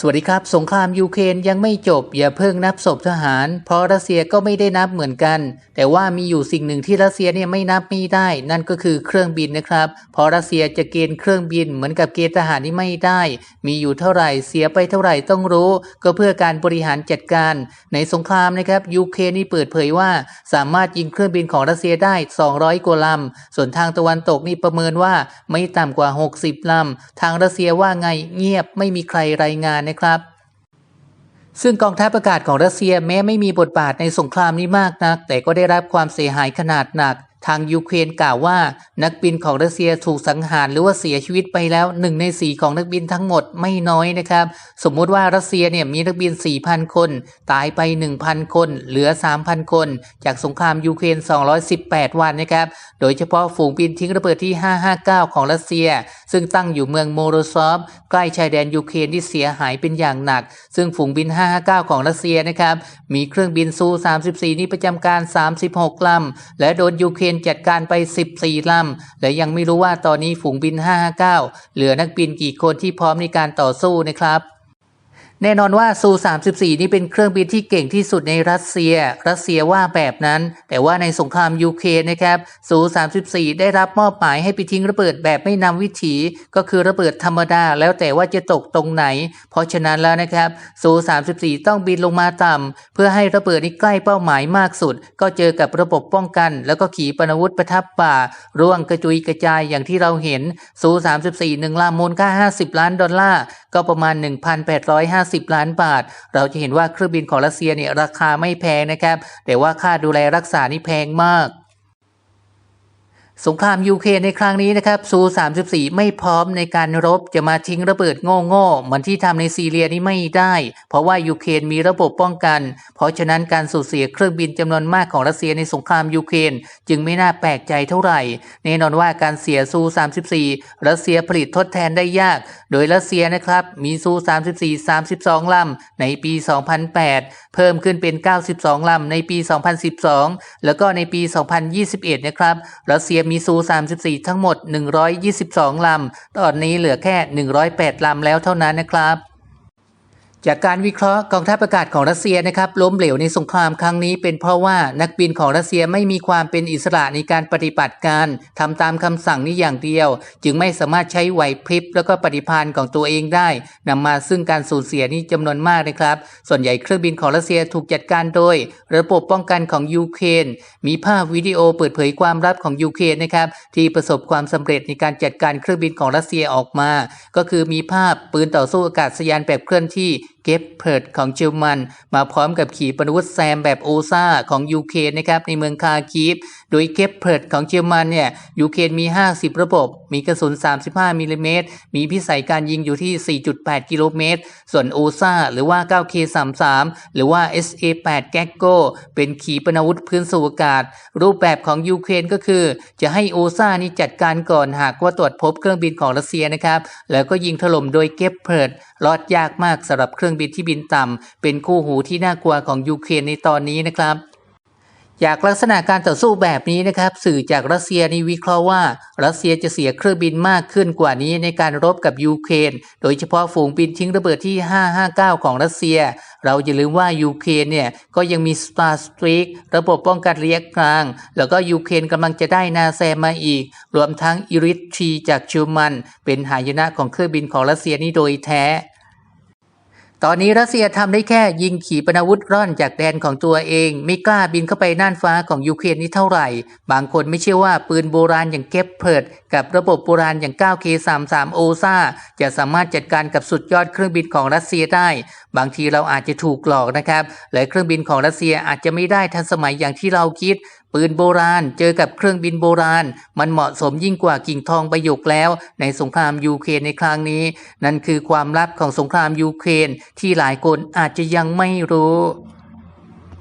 สวัสดีครับ สงครามยูเครนยังไม่จบ อย่าเพิ่งนับศพทหาร เพราะรัสเซียก็ไม่ได้นับเหมือนกัน แต่ว่ามีอยู่สิ่งหนึ่งที่รัสเซียเนี่ยไม่นับไม่ได้ นั่นก็คือเครื่องบินนะครับ เพราะรัสเซียจะเกณฑ์เครื่องบินเหมือนกับเกณฑ์ทหารนี่ไม่ได้ มีอยู่เท่าไหร่เสียไปเท่าไหร่ต้องรู้ ก็เพื่อการบริหารจัดการ ในสงครามนะครับยูเครนนี่เปิดเผยว่า สามารถยิงเครื่องบินของรัสเซียได้ 200กว่าลำส่วนทางตะวันตกนี่ประเมินว่าไม่ต่ำกว่า 60ลำทางรัสเซียว่าไงเงียบไม่มีใครรายงานนะครับ ซึ่งกองทัพอากาศของรัสเซียแม้ไม่มีบทบาทในสงครามนี้มากนัก แต่ก็ได้รับความเสียหายขนาดหนัก ทางยูเครนกล่าวว่านักบินของรัสเซียถูกสังหารหรือว่าเสียชีวิตไปแล้วหนึ่งในสี่ของนักบินทั้งหมดไม่น้อยนะครับ สมมุติว่ารัสเซียเนี่ยมีนักบิน 4,000 คน ตายไป 1,000 คน เหลือ 3,000 คน จากสงครามยูเครน 218 วันนะครับ โดยเฉพาะฝูงบินทิ้งระเบิดที่ 559 ของรัสเซีย ซึ่งตั้งอยู่เมืองโมโรซอฟใกล้ชายแดนยูเครนที่เสียหายเป็นอย่างหนัก ซึ่งฝูงบิน 559 ของรัสเซียนะครับมีเครื่องบินซู 34 นี่ประจำการ 36ลำและโดนยูเครนจัดการไป 14ลำและยังไม่รู้ว่าตอนนี้ฝูงบิน 559 เหลือนักบินกี่คนที่พร้อมในการต่อสู้นะครับ แน่นอนว่าซู 34 นี่เป็นเครื่องบินที่เก่งที่สุดในรัสเซีย รัสเซียว่าแบบนั้น แต่ว่าในสงครามยูเครนนะครับซู 34 ได้รับมอบหมายให้ไปทิ้งระเบิดแบบไม่นำวิถี ก็คือระเบิดธรรมดาแล้วแต่ว่าจะตกตรงไหน เพราะฉะนั้นแล้วนะครับซู 34 ต้องบินลงมาต่ำเพื่อให้ระเบิดนี้ใกล้เป้าหมายมากสุด ก็เจอกับระบบป้องกัน แล้วก็ขีปนาวุธประทับป่า ร่วงกระจุยกระจายอย่างที่เราเห็นซู 34หนึ่งลำมูลค่า 50 ล้านดอลลาร์ก็ประมาณ 1,850ล้านบาท เราจะเห็นว่าเครื่องบินของรัสเซียเนี่ยราคาไม่แพงนะครับ แต่ว่าค่าดูแลรักษานี่แพงมาก สงครามยูเครนในครั้งนี้นะครับซู 34 ไม่พร้อมในการรบจะมาทิ้งระเบิดโง่ๆเหมือนที่ทำในซีเรียนี่ไม่ได้ เพราะว่ายูเครนมีระบบป้องกัน เพราะฉะนั้นการสูญเสียเครื่องบินจำนวนมากของรัสเซียในสงครามยูเครนจึงไม่น่าแปลกใจเท่าไหร่แน่นอนว่าการเสียซู 34 รัสเซียผลิตทดแทนได้ยาก โดยรัสเซียนะครับมีซู 34 32 ลำในปี 2008 เพิ่มขึ้นเป็น 92 ลำในปี 2012 แล้วก็ในปี 2021 นะครับรัสเซียมีซู 34 ทั้งหมด 122 ลำ ตอนนี้เหลือแค่ 108 ลำแล้วเท่านั้นนะครับ จากการวิเคราะห์กองทัพอากาศของรัสเซียนะครับล้มเหลวในสงครามครั้งนี้เป็นเพราะว่านักบินของรัสเซียไม่มีความเป็นอิสระในการปฏิบัติการทำตามคำสั่งนี้อย่างเดียว จึงไม่สามารถใช้ไหวพริบแล้วก็ปฏิภาณของตัวเองได้นำมาซึ่งการสูญเสียนี้จำนวนมากนะครับ ส่วนใหญ่เครื่องบินของรัสเซียถูกจัดการโดย ระบบป้องกันของยูเครนมีภาพวิดีโอเปิดเผยความลับของยูเครนนะครับที่ประสบความสำเร็จในการจัดการเครื่องบินของรัสเซียออกมา ก็คือมีภาพปืนต่อสู้อากาศยานแบบเคลื่อนที่ เก็บเพิร์ดของเยอรมัน มาพร้อมกับขีปนาวุธแซมแบบโอซาของยูเครนนะครับในเมืองคาคีฟโดยเก็บเพิร์ดของเยอรมันเนี่ยยูเครนมี 50 ระบบ มีกระสุน 35มิลลิเมตร มีพิสัยการยิงอยู่ที่ 4.8 กิโลเมตร ส่วนโอซาหรือว่า 9K33 หรือว่า SA8 แกกโกเป็นขีปนาวุธพื้นสู่อากาศ รูปแบบของยูเครนก็คือ จะให้โอซานี่จัดการก่อนหากว่าตรวจพบเครื่องบินของรัสเซียนะครับ แล้วก็ยิงถล่มโดยเก็บเพิร์ดรอดยากมากสำหรับเครื่องบินที่บินต่ำเป็นคู่หูที่น่ากลัวของยูเครนในตอนนี้นะครับ จากลักษณะการต่อสู้แบบนี้นะครับ สื่อจากรัสเซียนี่วิเคราะห์ว่า รัสเซียจะเสียเครื่องบินมากขึ้นกว่านี้ในการรบกับยูเครนโดยเฉพาะฝูงบินทิ้งระเบิดที่ 559 ของรัสเซีย เราอย่าลืมว่ายูเครนเนี่ยก็ยังมี Star Streak ระบบป้องกันระยะกลาง แล้วก็ยูเครนกำลังจะได้นาแซมมาอีก รวมทั้งอิริทรีจากชอร์มัน เป็นหายนะของเครื่องบินของรัสเซียนี่โดยแท้ ตอนนี้รัสเซียทำได้แค่ยิงขีปนาวุธร่อนจากแดนของตัวเอง ไม่กล้าบินเข้าไปน่านฟ้าของยูเครนนี่เท่าไหร่ บางคนไม่เชื่อว่าปืนโบราณอย่างเก็บเพิร์ดกับระบบโบราณอย่าง 9K33 โอซาจะสามารถจัดการกับสุดยอดเครื่องบินของรัสเซียได้ บางทีเราอาจจะถูกหลอกนะครับและเครื่องบินของรัสเซียอาจจะไม่ได้ทันสมัยอย่างที่เราคิด ปืนโบราณ เจอกับเครื่องบินโบราณ มันเหมาะสมยิ่งกว่ากิ่งทองประโยคแล้ว ในสงครามยูเครนในครั้งนี้ นั่นคือความลับของสงครามยูเครนที่หลายคนอาจจะยังไม่รู้